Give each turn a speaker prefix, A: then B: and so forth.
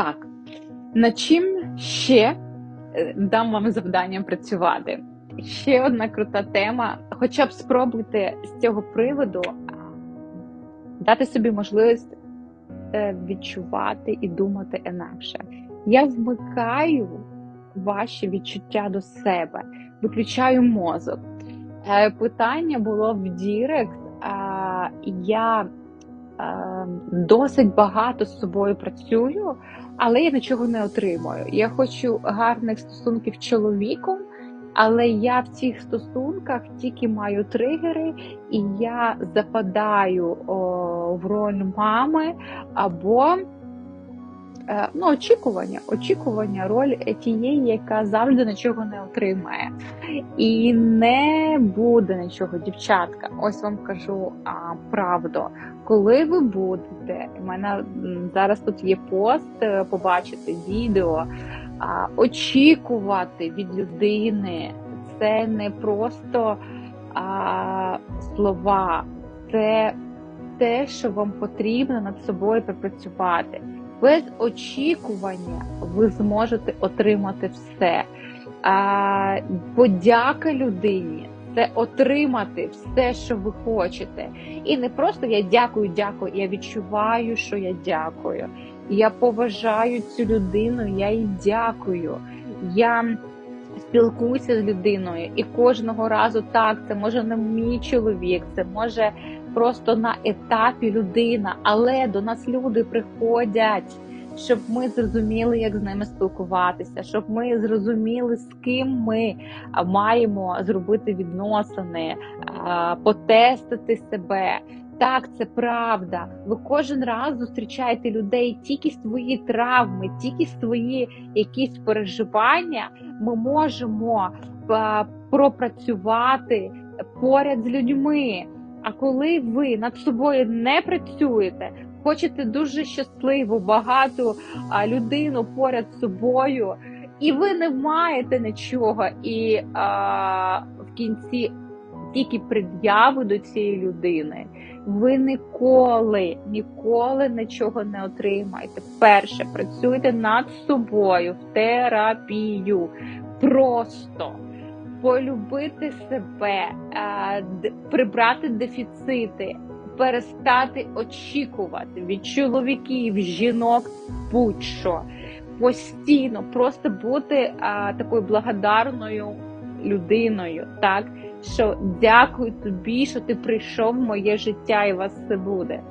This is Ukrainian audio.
A: Так, над чим ще е, дам вам завдання працювати? Ще одна крута тема. Хоча б спробуйте з цього приводу дати собі можливість е, відчувати і думати інакше. Я вмикаю ваші відчуття до себе, виключаю мозок. Е, Питання було в Дірект. Я досить багато з собою працюю, але я нічого не отримую. Я хочу гарних стосунків з чоловіком, але я в цих стосунках тільки маю тригери, і я западаю о, в роль мами або е, ну, очікування, очікування, роль тієї, яка завжди нічого не отримає. І не буде нічого, дівчатка. Ось вам кажу а, правду. Коли ви будете, у мене зараз тут є пост, е, побачите відео, а, очікувати від людини це не просто а, слова, це те, що вам потрібно над собою пропрацювати. Без очікування ви зможете отримати все. А, подяка людині це отримати все, що ви хочете. І не просто я дякую, дякую. Я відчуваю, що я дякую. Я поважаю цю людину, я їй дякую. Я спілкуюся з людиною, і кожного разу так, це може не мій чоловік, це може просто на етапі людина, але до нас люди приходять. Щоб ми зрозуміли, як з ними спілкуватися, щоб ми зрозуміли, з ким ми маємо зробити відносини, потестити себе. Так, це правда. Ви кожен раз зустрічаєте людей тільки свої травми, тільки свої якісь переживання. Ми можемо пропрацювати поряд з людьми. А коли ви над собою не працюєте, хочете дуже щасливу, багату людину поряд з собою, і ви не маєте нічого, і а, в кінці тільки пред'яви до цієї людини, ви ніколи, ніколи нічого не отримаєте. Перше, працюйте над собою в терапію. Просто полюбити себе, прибрати дефіцити, перестати очікувати від чоловіків, жінок, будь-що. Постійно просто бути а, такою благодарною людиною, так що дякую тобі, що ти прийшов в моє життя, і вас все буде.